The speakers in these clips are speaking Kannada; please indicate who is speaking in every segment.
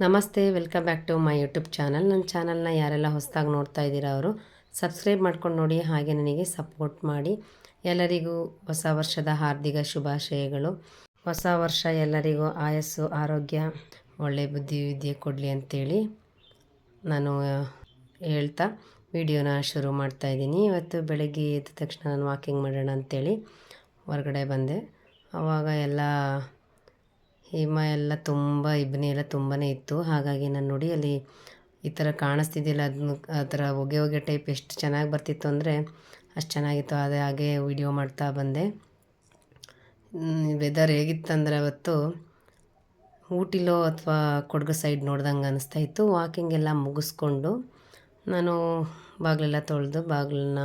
Speaker 1: ನಮಸ್ತೆ, welcome back to my YouTube channel. ನನ್ನ ಚಾನಲ್ನ ಯಾರೆಲ್ಲ ಹೊಸದಾಗಿ ನೋಡ್ತಾ ಇದ್ದೀರಾ ಅವರು, ಸಬ್ಸ್ಕ್ರೈಬ್ ಮಾಡ್ಕೊಂಡು ನೋಡಿ, ಹಾಗೆ ನನಗೆ ಸಪೋರ್ಟ್ ಮಾಡಿ. ಎಲ್ಲರಿಗೂ ಹೊಸ ವರ್ಷದ ಹಾರ್ದಿಕ ಶುಭಾಶಯಗಳು. ಹೊಸ ವರ್ಷ ಎಲ್ಲರಿಗೂ ಆಯಸ್ಸು, ಆರೋಗ್ಯ, ಒಳ್ಳೆ ಬುದ್ಧಿ, ವಿದ್ಯೆ ಕೊಡಲಿ ಅಂತೇಳಿ ನಾನು ಹೇಳ್ತಾ ವಿಡಿಯೋನ ಶುರು ಮಾಡ್ತಾ ಇದ್ದೀನಿ. ಇವತ್ತು ಬೆಳಗ್ಗೆ ಎದ್ದ ತಕ್ಷಣ ನಾನು ವಾಕಿಂಗ್ ಮಾಡೋಣ ಅಂತೇಳಿ ಹೊರಗಡೆ ಬಂದೆ. ಆವಾಗ ಎಲ್ಲ ಹಿಮ ಎಲ್ಲ ತುಂಬ ಇಬ್ಬನಿ ಎಲ್ಲ ತುಂಬಾ ಇತ್ತು. ಹಾಗಾಗಿ ನಾನು ನೋಡಿ ಅಲ್ಲಿ ಈ ಥರ ಕಾಣಿಸ್ತಿದ್ದಿಲ್ಲ. ಅದನ್ನು ಆ ಥರ ಹೊಗೆ ಹೊಗೆ ಟೈಪ್ ಎಷ್ಟು ಚೆನ್ನಾಗಿ ಬರ್ತಿತ್ತು ಅಂದರೆ ಅಷ್ಟು ಚೆನ್ನಾಗಿತ್ತು. ಅದೇ ಹಾಗೆ ವಿಡಿಯೋ ಮಾಡ್ತಾ ಬಂದೆ. ವೆದರ್ ಹೇಗಿತ್ತಂದರೆ ಅವತ್ತು ಊಟಿಲೋ ಅಥವಾ ಕೊಡಗು ಸೈಡ್ ನೋಡ್ದಂಗೆ ಅನಿಸ್ತಾ ಇತ್ತು. ವಾಕಿಂಗ್ ಎಲ್ಲ ಮುಗಿಸ್ಕೊಂಡು ನಾನು ಬಾಗಿಲೆಲ್ಲ ತೊಳೆದು ಬಾಗಿಲನ್ನ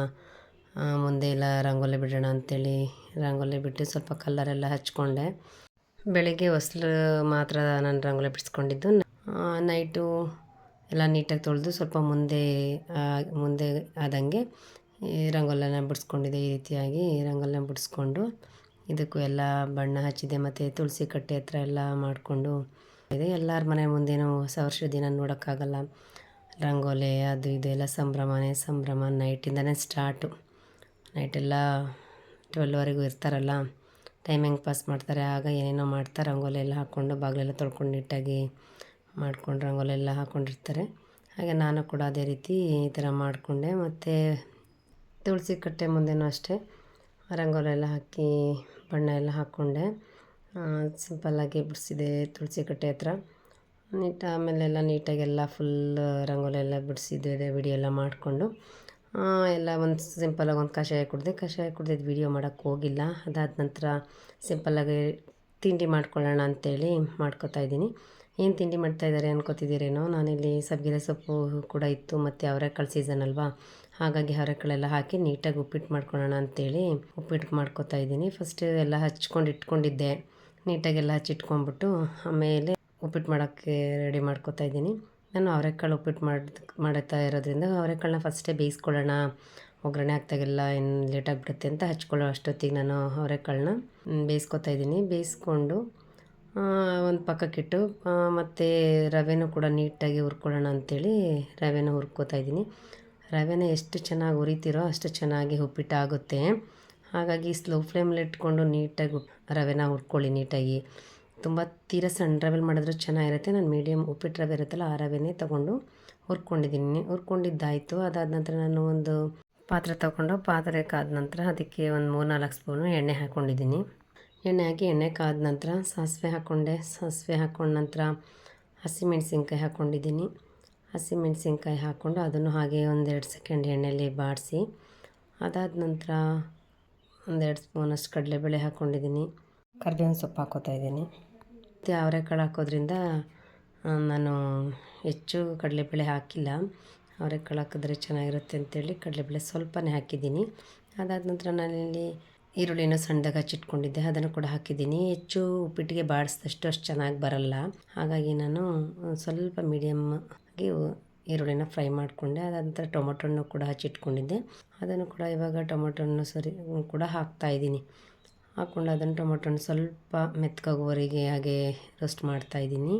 Speaker 1: ಮುಂದೆ ಎಲ್ಲ ರಂಗೋಲಿ ಬಿಡೋಣ ಅಂಥೇಳಿ ರಂಗೋಲಿ ಬಿಟ್ಟು ಸ್ವಲ್ಪ ಕಲ್ಲರೆಲ್ಲ ಹಚ್ಕೊಂಡೆ. ಬೆಳಿಗ್ಗೆ ಹೊಸ್ಲು ಮಾತ್ರ ನಾನು ರಂಗೋಲಿ ಬಿಡಿಸ್ಕೊಂಡಿದ್ದು. ನೈಟು ಎಲ್ಲ ನೀಟಾಗಿ ತೊಳೆದು ಸ್ವಲ್ಪ ಮುಂದೆ ಮುಂದೆ ಆದಂಗೆ ಈ ರಂಗೋಲಿನ ಬಿಡಿಸ್ಕೊಂಡಿದ್ದೆ. ಈ ರೀತಿಯಾಗಿ ರಂಗೋಲನ ಬಿಡಿಸ್ಕೊಂಡು ಇದಕ್ಕೂ ಎಲ್ಲ ಬಣ್ಣ ಹಚ್ಚಿದೆ ಮತ್ತು ತುಳಸಿ ಕಟ್ಟೆ ಹತ್ರ ಎಲ್ಲ ಮಾಡಿಕೊಂಡು ಇದೆ. ಎಲ್ಲರ ಮನೆ ಮುಂದೇನು ಹೊಸ ವರ್ಷದ ದಿನ ನೋಡೋಕ್ಕಾಗಲ್ಲ. ರಂಗೋಲಿ, ಅದು ಇದು ಎಲ್ಲ ಸಂಭ್ರಮನೇ ಸಂಭ್ರಮ. ನೈಟಿಂದನೇ ಸ್ಟಾರ್ಟು. ನೈಟೆಲ್ಲ ಟ್ವೆಲ್ವರೆಗೂ ಇರ್ತಾರಲ್ಲ. ಟೈಮ್ ಹೆಂಗೆ ಪಾಸ್ ಮಾಡ್ತಾರೆ. ಆಗ ಏನೇನೋ ಮಾಡ್ತಾರೆ. ರಂಗೋಲಿ ಎಲ್ಲ ಹಾಕ್ಕೊಂಡು ಬಾಗಿಲೆಲ್ಲ ತೊಳ್ಕೊಂಡು ನೀಟಾಗಿ ಮಾಡ್ಕೊಂಡು ರಂಗೋಲಿ ಎಲ್ಲ ಹಾಕ್ಕೊಂಡಿರ್ತಾರೆ ಹಾಗೆ ನಾನು ಕೂಡ ಅದೇ ರೀತಿ ಈ ಥರ ಮಾಡಿಕೊಂಡೆ. ಮತ್ತು ತುಳಸಿ ಕಟ್ಟೆ ಮುಂದೆನೂ ಅಷ್ಟೇ. ರಂಗೋಲಿ ಎಲ್ಲ ಹಾಕಿ ಬಣ್ಣ ಎಲ್ಲ ಹಾಕ್ಕೊಂಡೆ. ಸಿಂಪಲ್ಲಾಗಿ ಬಿಡಿಸಿದೆ ತುಳಸಿ ಕಟ್ಟೆ ಹತ್ರ. ನೀಟ್ ಆಮೇಲೆಲ್ಲ ನೀಟಾಗೆಲ್ಲ ಫುಲ್ ರಂಗೋಲಿ ಎಲ್ಲ ಬಿಡಿಸಿದ್ದೆ ವಿಡಿಯೋ ಎಲ್ಲ ಮಾಡಿಕೊಂಡು. ಎಲ್ಲ ಒಂದು ಸಿಂಪಲಾಗಿ ಒಂದು ಕಷಾಯ ಕುಡಿದೆ, ಕಷಾಯ ಕುಡ್ದಿದ್ದು ವಿಡಿಯೋ ಮಾಡೋಕ್ಕೆ ಹೋಗಿಲ್ಲ. ಅದಾದ ನಂತರ ಸಿಂಪಲ್ಲಾಗಿ ತಿಂಡಿ ಮಾಡ್ಕೊಳ್ಳೋಣ ಅಂತೇಳಿ ಮಾಡ್ಕೋತಾ ಇದ್ದೀನಿ. ಏನು ತಿಂಡಿ ಮಾಡ್ತಾಯಿದ್ದಾರೆ ಅನ್ಕೋತಿದ್ದೀರೇನೋ? ನಾನಿಲ್ಲಿ ಸಬ್ಗಿರೆ ಸೊಪ್ಪು ಕೂಡ ಇತ್ತು, ಮತ್ತು ಅವರೆಕಾಳು ಸೀಸನ್ ಅಲ್ವಾ? ಹಾಗಾಗಿ ಅವರೆಕಾಳೆಲ್ಲ ಹಾಕಿ ನೀಟಾಗಿ ಉಪ್ಪಿಟ್ಟು ಮಾಡ್ಕೊಳ್ಳೋಣ ಅಂತೇಳಿ ಉಪ್ಪಿಟ್ಟು ಮಾಡ್ಕೋತಾ ಇದ್ದೀನಿ. ಫಸ್ಟ್ ಎಲ್ಲ ಹಚ್ಕೊಂಡು ಇಟ್ಕೊಂಡಿದ್ದೆ. ನೀಟಾಗೆಲ್ಲ ಹಚ್ಚಿಟ್ಕೊಂಡ್ಬಿಟ್ಟು ಆಮೇಲೆ ಉಪ್ಪಿಟ್ಟು ಮಾಡೋಕ್ಕೆ ರೆಡಿ ಮಾಡ್ಕೋತಾ ಇದ್ದೀನಿ. ನಾನು ಅವರೆಕಾಳು ಉಪ್ಪಿಟ್ಟು ಮಾಡಿ ಮಾಡುತ್ತಾ ಇರೋದ್ರಿಂದ ಅವರೆಕಾಳನ್ನ ಫಸ್ಟೇ ಬೇಯಿಸ್ಕೊಳ್ಳೋಣ. ಒಗ್ಗರಣೆ ಹಾಕ್ದಾಗೆಲ್ಲ ಏನು ಲೇಟಾಗಿ ಬಿಡುತ್ತೆ ಅಂತ ಹಚ್ಕೊಳ್ಳೋ ಅಷ್ಟೊತ್ತಿಗೆ ನಾನು ಅವರೆಕಾಳನ್ನ ಬೇಯಿಸ್ಕೊತಾ ಇದ್ದೀನಿ. ಬೇಯಿಸ್ಕೊಂಡು ಒಂದು ಪಕ್ಕಕ್ಕಿಟ್ಟು ಮತ್ತು ರವೆನೂ ಕೂಡ ನೀಟಾಗಿ ಹುರ್ಕೊಳ್ಳೋಣ ಅಂಥೇಳಿ ರವೆನ ಹುರ್ಕೋತಾ ಇದ್ದೀನಿ. ರವೆನ ಎಷ್ಟು ಚೆನ್ನಾಗಿ ಹುರಿತೀರೋ ಅಷ್ಟು ಚೆನ್ನಾಗಿ ಉಪ್ಪಿಟ್ಟು ಆಗುತ್ತೆ ಹಾಗಾಗಿ ಸ್ಲೋ ಫ್ಲೇಮಲ್ಲಿ ಇಟ್ಕೊಂಡು ನೀಟಾಗಿ ರವೆನ ಹುರ್ಕೊಳ್ಳಿ ನೀಟಾಗಿ. ತುಂಬ ತೀರ ಸಣ್ಣ ರವೆಲಿ ಮಾಡಿದ್ರೆ ಚೆನ್ನಾಗಿರುತ್ತೆ. ನಾನು ಮೀಡಿಯಮ್ ಉಪ್ಪಿಟ್ಟು ರವೆ ಇರುತ್ತಲ್ಲ, ಆ ರವೆನೇ ತೊಗೊಂಡು ಹುರ್ಕೊಂಡಿದ್ದೀನಿ. ಹುರ್ಕೊಂಡಿದ್ದಾಯಿತು. ಅದಾದ ನಂತರ ನಾನು ಒಂದು ಪಾತ್ರೆ ತೊಗೊಂಡು, ಪಾತ್ರೆ ಕಾದ ನಂತರ ಅದಕ್ಕೆ ಒಂದು ಮೂರು ನಾಲ್ಕು ಸ್ಪೂನು ಎಣ್ಣೆ ಹಾಕ್ಕೊಂಡಿದ್ದೀನಿ ಎಣ್ಣೆ ಹಾಕಿ ಎಣ್ಣೆ ಕಾದ ನಂತರ ಸಾಸಿವೆ ಹಾಕ್ಕೊಂಡೆ ಸಾಸಿವೆ ಹಾಕ್ಕೊಂಡ ನಂತರ ಹಸಿಮೆಣ್ಸಿನ್ಕಾಯಿ ಹಾಕ್ಕೊಂಡಿದ್ದೀನಿ ಹಸಿಮೆಣ್ಸಿನ್ಕಾಯಿ ಹಾಕ್ಕೊಂಡು ಅದನ್ನು ಹಾಗೆ ಒಂದೆರಡು ಸೆಕೆಂಡ್ ಎಣ್ಣೆಯಲ್ಲಿ ಬಾಡಿಸಿ, ಅದಾದ ನಂತರ ಒಂದೆರಡು ಸ್ಪೂನಷ್ಟು ಕಡಲೆಬೇಳೆ ಹಾಕ್ಕೊಂಡಿದ್ದೀನಿ ಕರ್ಬೇವಿನ ಸೊಪ್ಪು ಹಾಕೋತಾ ಮತ್ತು ಅವರೆಕಾಳು ಹಾಕೋದ್ರಿಂದ ನಾನು ಹೆಚ್ಚು ಕಡಲೆಬೇಳೆ ಹಾಕಿಲ್ಲ. ಅವರೆಕಾಳು ಹಾಕಿದ್ರೆ ಚೆನ್ನಾಗಿರುತ್ತೆ ಅಂತೇಳಿ ಕಡಲೆಬೇಳೆ ಸ್ವಲ್ಪನೇ ಹಾಕಿದ್ದೀನಿ. ಅದಾದ ನಂತರ ನಾನಿಲ್ಲಿ ಈರುಳ್ಳಿನ ಸಣ್ಣದಾಗ ಹಚ್ಚಿಟ್ಕೊಂಡಿದ್ದೆ. ಅದನ್ನು ಕೂಡ ಹಾಕಿದ್ದೀನಿ. ಹೆಚ್ಚು ಉಪ್ಪಿಟ್ಟಿಗೆ ಬಾಡಿಸಿದಷ್ಟು ಅಷ್ಟು ಚೆನ್ನಾಗಿ ಬರಲ್ಲ. ಹಾಗಾಗಿ ನಾನು ಸ್ವಲ್ಪ ಮೀಡಿಯಮ್ ಆಗಿ ಈರುಳ್ಳಿನ ಫ್ರೈ ಮಾಡಿಕೊಂಡೆ. ಅದಾದ ನಂತರ ಟೊಮೊಟೊ ಹಣ್ಣು ಕೂಡ ಹಚ್ಚಿಟ್ಕೊಂಡಿದ್ದೆ. ಅದನ್ನು ಕೂಡ ಇವಾಗ ಟೊಮೊಟೊ ಹಣ್ಣು ಸರಿ, ಕೂಡ ಹಾಕ್ತಾ ಇದ್ದೀನಿ. ಹಾಕ್ಕೊಂಡು ಅದನ್ನು ಟೊಮೊಟೊನ ಸ್ವಲ್ಪ ಮೆತ್ಕಾಗೋವರೆಗೆ ಹಾಗೆ ರೋಸ್ಟ್ ಮಾಡ್ತಾ ಇದ್ದೀನಿ.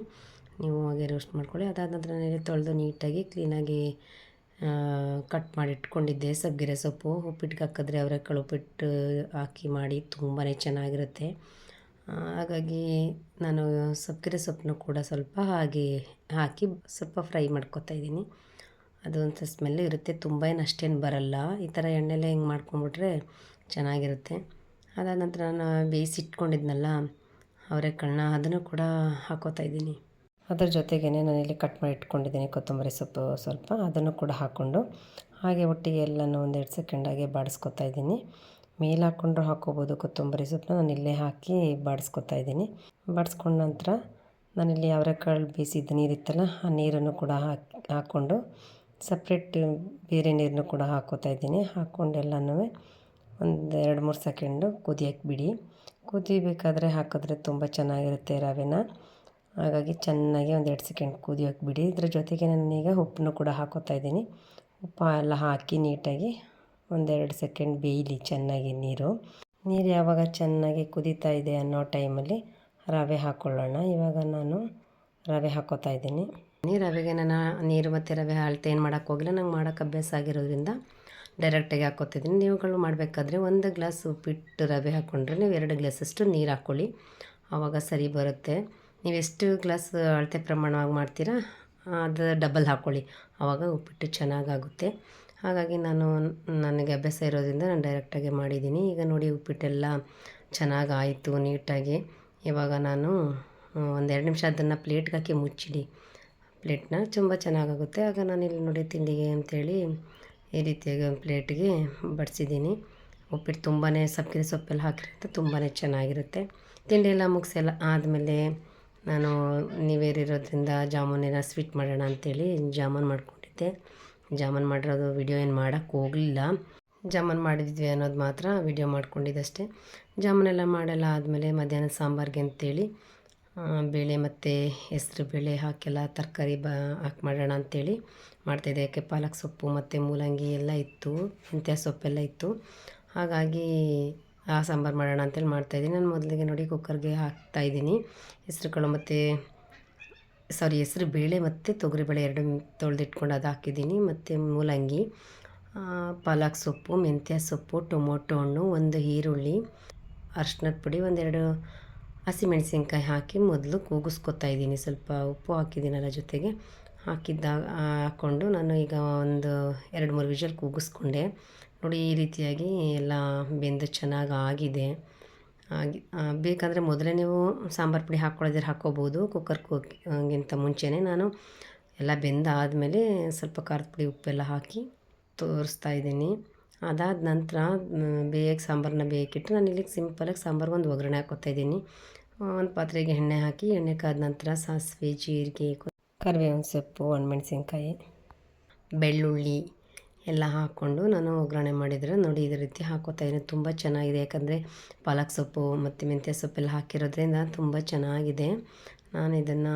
Speaker 1: ನೀವು ಹಾಗೆ ರೋಸ್ಟ್ ಮಾಡ್ಕೊಳ್ಳಿ. ಅದಾದ ನಂತರ ತೊಳೆದು ನೀಟಾಗಿ ಕ್ಲೀನಾಗಿ ಕಟ್ ಮಾಡಿ ಇಟ್ಕೊಂಡಿದ್ದೆ. ಸಬ್ಗಿರೆ ಸೊಪ್ಪು ಉಪ್ಪಿಟ್ಟಿಗೆ ಹಾಕಿದ್ರೆ ಅವರೆಕಾಳು ಉಪ್ಪಿಟ್ಟು ಹಾಕಿ ಮಾಡಿ ತುಂಬಾ ಚೆನ್ನಾಗಿರುತ್ತೆ. ಹಾಗಾಗಿ ನಾನು ಸಬ್ಗಿರೆ ಸೊಪ್ಪನ್ನು ಕೂಡ ಸ್ವಲ್ಪ ಹಾಗೆ ಹಾಕಿ ಸ್ವಲ್ಪ ಫ್ರೈ ಮಾಡ್ಕೊತಾ ಇದ್ದೀನಿ. ಅದು ಒಂಥರ ಸ್ಮೆಲ್ ಇರುತ್ತೆ. ತುಂಬ ಏನು ಅಷ್ಟೇನು ಬರಲ್ಲ. ಈ ಥರ ಎಣ್ಣೆಲೆ ಹಿಂಗೆ ಮಾಡ್ಕೊಂಬಿಟ್ರೆ ಚೆನ್ನಾಗಿರುತ್ತೆ. ಅದಾದ ನಂತರ ನಾನು ಬೇಯಿಸಿಟ್ಕೊಂಡಿದ್ನಲ್ಲ ಅವರೆಕಾಳನ್ನ ಅದನ್ನು ಕೂಡ ಹಾಕೋತಾ ಇದ್ದೀನಿ. ಅದರ ಜೊತೆಗೇ ನಾನಿಲ್ಲಿ ಕಟ್ ಮಾಡಿ ಇಟ್ಕೊಂಡಿದ್ದೀನಿ ಕೊತ್ತಂಬರಿ ಸೊಪ್ಪು ಸ್ವಲ್ಪ, ಅದನ್ನು ಕೂಡ ಹಾಕ್ಕೊಂಡು ಹಾಗೆ ಒಟ್ಟಿಗೆ ಎಲ್ಲನೂ ಒಂದೆರಡು ಸೆಕೆಂಡ್ ಸೆಕೆಂಡಾಗೆ ಬಾಡಿಸ್ಕೊತಾ ಇದ್ದೀನಿ. ಮೇಲೆ ಹಾಕ್ಕೊಂಡ್ರು ಹಾಕ್ಕೋಬೋದು ಕೊತ್ತಂಬರಿ ಸೊಪ್ಪನ್ನ ನಾನು ಇಲ್ಲೇ ಹಾಕಿ ಬಾಡಿಸ್ಕೊತಾ ಇದ್ದೀನಿ. ಬಾಡಿಸ್ಕೊಂಡ ನಂತರ ನಾನಿಲ್ಲಿ ಅವರೆಕಾಳು ಬೇಯಿಸಿದ್ದ ನೀರಿತ್ತಲ್ಲ, ಆ ನೀರನ್ನು ಕೂಡ ಹಾಕಿ, ಹಾಕ್ಕೊಂಡು ಸಪ್ರೇಟ್ ಬೇರೆ ನೀರನ್ನು ಕೂಡ ಹಾಕ್ಕೋತಾ ಇದ್ದೀನಿ. ಹಾಕ್ಕೊಂಡು ಎಲ್ಲನೂ ಒಂದು ಎರಡು ಮೂರು ಸೆಕೆಂಡು ಕುದಿಯಕ್ಕೆ ಬಿಡಿ. ಕುದಿಬೇಕಾದ್ರೆ ಹಾಕಿದ್ರೆ ತುಂಬ ಚೆನ್ನಾಗಿರುತ್ತೆ ರವೆನ. ಹಾಗಾಗಿ ಚೆನ್ನಾಗಿ ಒಂದು ಎರಡು ಸೆಕೆಂಡ್ ಕುದಿಯೋಕೆ ಬಿಡಿ. ಇದ್ರ ಜೊತೆಗೆ ನಾನೀಗ ಉಪ್ಪನ್ನು ಕೂಡ ಹಾಕೋತಾ ಇದ್ದೀನಿ. ಉಪ್ಪು ಎಲ್ಲ ಹಾಕಿ ನೀಟಾಗಿ ಒಂದೆರಡು ಸೆಕೆಂಡ್ ಬೇಯಲಿ ಚೆನ್ನಾಗಿ ನೀರು. ನೀರು ಯಾವಾಗ ಚೆನ್ನಾಗಿ ಕುದೀತಾ ಇದೆ ಅನ್ನೋ ಟೈಮಲ್ಲಿ ರವೆ ಹಾಕ್ಕೊಳ್ಳೋಣ ಇವಾಗ ನಾನು ರವೆ ಹಾಕೋತಾ ಇದ್ದೀನಿ. ರವೆಗೆ ನಾನು ನೀರು ಮತ್ತು ರವೆ ಅಳತೆ ಏನು ಮಾಡೋಕ್ಕೋಗಿಲ್ಲ ನಂಗೆ ಮಾಡೋಕ್ಕೆ ಅಭ್ಯಾಸ ಆಗಿರೋದ್ರಿಂದ ಡೈರೆಕ್ಟಾಗಿ ಹಾಕೋತಿದ್ದೀನಿ. ನೀವುಗಳು ಮಾಡಬೇಕಾದ್ರೆ ಒಂದು ಗ್ಲಾಸ್ ಉಪ್ಪಿಟ್ಟು ರವೆ ಹಾಕ್ಕೊಂಡ್ರೆ ನೀವು ಎರಡು ಗ್ಲಾಸಷ್ಟು ನೀರು ಹಾಕ್ಕೊಳ್ಳಿ ಆವಾಗ ಸರಿ ಬರುತ್ತೆ. ನೀವು ಎಷ್ಟು ಗ್ಲಾಸ್ ಅಳತೆ ಪ್ರಮಾಣವಾಗಿ ಮಾಡ್ತೀರಾ, ಅದು ಡಬಲ್ ಹಾಕ್ಕೊಳ್ಳಿ ಆವಾಗ ಉಪ್ಪಿಟ್ಟು ಚೆನ್ನಾಗಾಗುತ್ತೆ. ಹಾಗಾಗಿ ನಾನು ನನಗೆ ಅಭ್ಯಾಸ ಇರೋದ್ರಿಂದ ನಾನು ಡೈರೆಕ್ಟಾಗಿ ಮಾಡಿದ್ದೀನಿ. ಈಗ ನೋಡಿ ಉಪ್ಪಿಟ್ಟೆಲ್ಲ ಚೆನ್ನಾಗಿ ಆಯಿತು ನೀಟಾಗಿ. ಇವಾಗ ನಾನು ಒಂದೆರಡು ನಿಮಿಷ ಅದನ್ನು ಪ್ಲೇಟ್ಗೆ ಹಾಕಿ ಮುಚ್ಚಿಡಿ. ಪ್ಲೇಟ್ನ ತುಂಬ ಚೆನ್ನಾಗಾಗುತ್ತೆ. ಆಗ ನಾನು ಇಲ್ಲಿ ನೋಡಿ ತಿಂಡಿಗೆ ಅಂಥೇಳಿ ಈ ರೀತಿಯಾಗಿ ಒಂದು ಪ್ಲೇಟಿಗೆ ಬಡಿಸಿದ್ದೀನಿ. ಉಪ್ಪಿಟ್ಟು ತುಂಬಾ ಸಬ್ಕಿರಿ ಸೊಪ್ಪೆಲ್ಲ ಹಾಕಿರುತ್ತೆ ತುಂಬಾ ಚೆನ್ನಾಗಿರುತ್ತೆ. ತಿಂಡಿ ಎಲ್ಲ ಮುಗಿಸೆಲ್ಲ ಆದಮೇಲೆ ನಾನು ನೀವೇರಿರೋದ್ರಿಂದ ಜಾಮೂನೆಲ್ಲ ಸ್ವೀಟ್ ಮಾಡೋಣ ಅಂಥೇಳಿ ಜಾಮೂನ್ ಮಾಡ್ಕೊಂಡಿದ್ದೆ. ಜಾಮೂನ್ ಮಾಡಿರೋದು ವಿಡಿಯೋ ಏನು ಮಾಡೋಕ್ಕೆ ಹೋಗಲಿಲ್ಲ. ಜಾಮೂನ್ ಮಾಡಿದ್ವಿ ಅನ್ನೋದು ಮಾತ್ರ ವಿಡಿಯೋ ಮಾಡ್ಕೊಂಡಿದ್ದಷ್ಟೇ. ಜಾಮೂನೆಲ್ಲ ಮಾಡೆಲ್ಲ ಆದಮೇಲೆ ಮಧ್ಯಾಹ್ನ ಸಾಂಬಾರಿಗೆ ಅಂತೇಳಿ ಬೇಳೆ ಮತ್ತು ಹೆಸರು ಬೇಳೆ ಹಾಕೆಲ್ಲ ತರಕಾರಿ ಬ, ಹಾಕಿ ಮಾಡೋಣ ಅಂಥೇಳಿ ಮಾಡ್ತಾಯಿದ್ದೆ ಯಾಕೆ ಪಾಲಕ್ ಸೊಪ್ಪು ಮತ್ತು ಮೂಲಂಗಿ ಎಲ್ಲ ಇತ್ತು, ಮೆಂತ್ಯ ಸೊಪ್ಪೆಲ್ಲ ಇತ್ತು. ಹಾಗಾಗಿ ಆ ಸಾಂಬಾರು ಮಾಡೋಣ ಅಂತೇಳಿ ಮಾಡ್ತಾಯಿದ್ದೀನಿ ನಾನು ಮೊದಲಿಗೆ ನೋಡಿ ಕುಕ್ಕರ್ಗೆ ಹಾಕ್ತಾಯಿದ್ದೀನಿ ಹೆಸ್ರು ಕಾಳು ಮತ್ತು, ಸಾರಿ, ಹೆಸರು ಬೇಳೆ ಮತ್ತು ತೊಗರಿಬೇಳೆ ಎರಡು ತೊಳೆದಿಟ್ಕೊಂಡು ಅದು ಹಾಕಿದ್ದೀನಿ. ಮತ್ತು ಮೂಲಂಗಿ ಪಾಲಕ್ ಸೊಪ್ಪು, ಮೆಂತ್ಯ ಸೊಪ್ಪು, ಟೊಮೊಟೊ ಹಣ್ಣು, ಒಂದು ಈರುಳ್ಳಿ ಅರ್ಶಿನದ ಪುಡಿ, ಒಂದೆರಡು ಹಸಿಮೆಣಸಿನ್ಕಾಯಿ ಹಾಕಿ ಮೊದಲು ಕೂಗಿಸ್ಕೊತಾ ಇದ್ದೀನಿ. ಸ್ವಲ್ಪ ಉಪ್ಪು ಹಾಕಿದ್ದೀನಲ್ಲ ಜೊತೆಗೆ. ಹಾಕಿದ್ದಾಗ ಹಾಕ್ಕೊಂಡು ನಾನು ಈಗ ಒಂದು ಎರಡು, ಮೂರು ವಿಷಲ್ ಕೂಗಿಸ್ಕೊಂಡೆ. ನೋಡಿ, ಈ ರೀತಿಯಾಗಿ ಎಲ್ಲ ಬೆಂದು ಚೆನ್ನಾಗಿ ಆಗಿದೆ. ಆಗಿ ಬೇಕಾದರೆ ಮೊದಲೇ ನೀವು ಸಾಂಬಾರು ಪುಡಿ ಹಾಕ್ಕೊಳ್ಳೋದ್ರೆ ಹಾಕ್ಕೋಬೋದು. ಕುಕ್ಕರ್ ಕೂಗಿಂತ ಮುಂಚೆನೇ ನಾನು ಎಲ್ಲ ಬೆಂದಾದಮೇಲೆ ಸ್ವಲ್ಪ ಖಾರದ ಪುಡಿ, ಉಪ್ಪೆಲ್ಲ ಹಾಕಿ ತೋರಿಸ್ತಾ ಇದ್ದೀನಿ. ಅದಾದ ನಂತರ ಬೇಯಕ್ಕೆ ಸಾಂಬಾರನ್ನ ಬೇಯಕ್ಕಿಟ್ಟು ನಾನು ಇಲ್ಲಿಗೆ ಸಿಂಪಲಾಗಿ ಸಾಂಬಾರು ಒಂದು ಒಗ್ಗರಣೆ ಹಾಕ್ಕೊತಾ ಇದ್ದೀನಿ. ಒಂದು ಪಾತ್ರೆಗೆ ಎಣ್ಣೆ ಹಾಕಿ, ಎಣ್ಣೆ ಕಾದ ನಂತರ ಸಾಸಿವೆ, ಜೀರಿಗೆ ಕರಿಬೇವಿನ ಸೊಪ್ಪು, ಒಣಮೆಣಸಿನ್ಕಾಯಿ, ಬೆಳ್ಳುಳ್ಳಿ ಎಲ್ಲ ಹಾಕ್ಕೊಂಡು ನಾನು ಒಗ್ಗರಣೆ ಮಾಡಿದರೆ ನೋಡಿ ಇದೇ ರೀತಿ ಹಾಕೋತಾ ಇದ್ದೀನಿ. ತುಂಬ ಚೆನ್ನಾಗಿದೆ. ಯಾಕಂದರೆ ಪಾಲಕ್ ಸೊಪ್ಪು ಮತ್ತು ಮೆಂತ್ಯ ಸೊಪ್ಪೆಲ್ಲ ಹಾಕಿರೋದ್ರಿಂದ ತುಂಬ ಚೆನ್ನಾಗಿದೆ. ನಾನು ಇದನ್ನು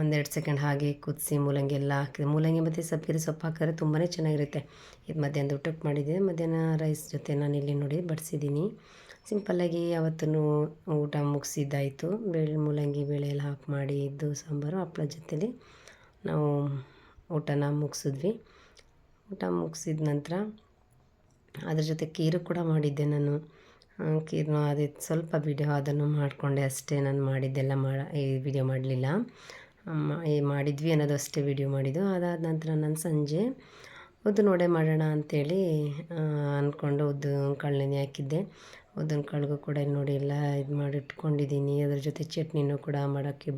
Speaker 1: ಒಂದೆರಡು ಸೆಕೆಂಡ್ ಹಾಗೆ ಕುದಿಸಿ ಮೂಲಂಗಿ ಎಲ್ಲ ಹಾಕಿದೆ. ಮೂಲಂಗಿ ಮತ್ತು ಸಬ್ಬಿರಿ ಸೊಪ್ಪು ಹಾಕಿದ್ರೆ ತುಂಬಾ ಚೆನ್ನಾಗಿರುತ್ತೆ. ಇದು ಮಧ್ಯಾಹ್ನದ ಊಟಕ್ಕೆ ಮಾಡಿದ್ದೆ. ಮಧ್ಯಾಹ್ನ ರೈಸ್ ಜೊತೆ ನಾನು ಇಲ್ಲಿ ನೋಡಿ ಬಡಿಸಿದ್ದೀನಿ. ಸಿಂಪಲ್ಲಾಗಿ ಯಾವತ್ತೂ ಊಟ ಮುಗಿಸಿದ್ದಾಯಿತು. ಬೇಳೆ ಮೂಲಂಗಿ ಬೇಳೆ ಎಲ್ಲ ಹಾಕಿ ಮಾಡಿ ಇದ್ದು ಸಾಂಬಾರು ಹಪ್ಳ ಜೊತೆಲಿ ನಾವು ಊಟನ ಮುಗಿಸಿದ್ವಿ. ಊಟ ಮುಗಿಸಿದ ನಂತರ ಅದ್ರ ಜೊತೆ ಖೀರು ಕೂಡ ಮಾಡಿದ್ದೆ ನಾನು. ಕೀರು ಅದೇ ಸ್ವಲ್ಪ ವಿಡಿಯೋ ಅದನ್ನು ಮಾಡಿಕೊಂಡೆ ಅಷ್ಟೇ. ನಾನು ಮಾಡಿದ್ದೆಲ್ಲ ಮಾಡ ಈ ವಿಡಿಯೋ ಮಾಡಲಿಲ್ಲ. ಮಾಡಿದ್ವಿ ಅನ್ನೋದು ಅಷ್ಟೇ ವಿಡಿಯೋ ಮಾಡಿದ್ದು. ಅದಾದ ನಂತರ ನಾನು ಸಂಜೆ ಉದ್ದು ನೋಡೆ ಮಾಡೋಣ ಅಂಥೇಳಿ ಅಂದ್ಕೊಂಡು ಉದ್ದು ಕಾಳು ನೆನೆ ಹಾಕಿದ್ದೆ. ಉದ್ದಿನ ಕಾಳಿಗೂ ಕೂಡ ನೋಡಿ ಎಲ್ಲ ಇದು ಮಾಡಿ ಇಟ್ಕೊಂಡಿದ್ದೀನಿ ಅದ್ರ ಜೊತೆ ಚಟ್ನಿನೂ ಕೂಡ ಮಾಡೋಕ್ಕೆ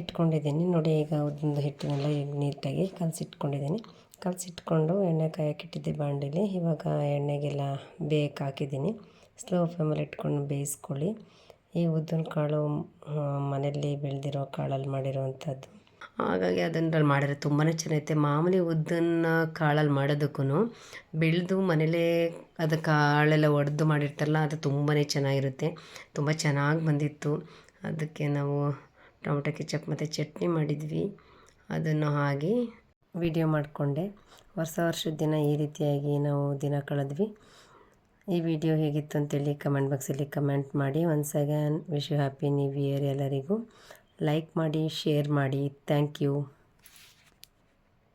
Speaker 1: ಇಟ್ಕೊಂಡಿದ್ದೀನಿ ನೋಡಿ ಈಗ ಉದ್ದಿನ ಹಿಟ್ಟನ್ನೆಲ್ಲ ನೀಟಾಗಿ ಕಲಸಿಟ್ಕೊಂಡಿದ್ದೀನಿ ಕಲಸಿಟ್ಕೊಂಡು ಎಣ್ಣೆ ಕಾಯಕ್ಕಿಟ್ಟಿದ್ದೆ ಬಾಂಡೇಲಿ. ಇವಾಗ ಎಣ್ಣೆಗೆಲ್ಲ ಬೇಯಕ್ಕೆ ಹಾಕಿದ್ದೀನಿ ಸ್ಲೋ ಫ್ಲೇಮಲ್ಲಿ ಇಟ್ಕೊಂಡು ಬೇಯಿಸ್ಕೊಳ್ಳಿ. ಈ ಉದ್ದಿನ ಕಾಳು ಮನೆಯಲ್ಲಿ ಬೆಳೆದಿರೋ ಕಾಳಲ್ಲಿ ಮಾಡಿರೋವಂಥದ್ದು ಹಾಗಾಗಿ ಅದನ್ನಲ್ಲಿ ಮಾಡಿದ್ರೆ ತುಂಬಾ ಚೆನ್ನಾಗೈತೆ. ಮಾಮೂಲಿ ಉದ್ದನ್ನ ಕಾಳಲ್ಲಿ ಮಾಡೋದಕ್ಕೂ ಬೆಳೆದು ಮನೇಲೇ ಅದು ಕಾಳೆಲ್ಲ ಒಡೆದು ಮಾಡಿರ್ತಾರಲ್ಲ, ಅದು ತುಂಬಾ ಚೆನ್ನಾಗಿರುತ್ತೆ. ತುಂಬ ಚೆನ್ನಾಗಿ ಬಂದಿತ್ತು. ಅದಕ್ಕೆ ನಾವು ಟೊಮೊಟೊ ಕೆಚಪ್ ಮತ್ತು ಚಟ್ನಿ ಮಾಡಿದ್ವಿ. ಅದನ್ನು ಹಾಗೆ ವಿಡಿಯೋ ಮಾಡಿಕೊಂಡೆ. ಹೊಸ ವರ್ಷದ ದಿನ ಈ ರೀತಿಯಾಗಿ ನಾವು ದಿನ ಕಳೆದ್ವಿ. ಈ ವಿಡಿಯೋ ಹೇಗಿತ್ತು ಅಂತೇಳಿ ಕಮೆಂಟ್ ಬಾಕ್ಸಲ್ಲಿ ಕಮೆಂಟ್ ಮಾಡಿ. Once again wish you happy new year ಎಲ್ಲರಿಗೂ. ಲೈಕ್ ಮಾಡಿ ಶೇರ್ ಮಾಡಿ. Thank you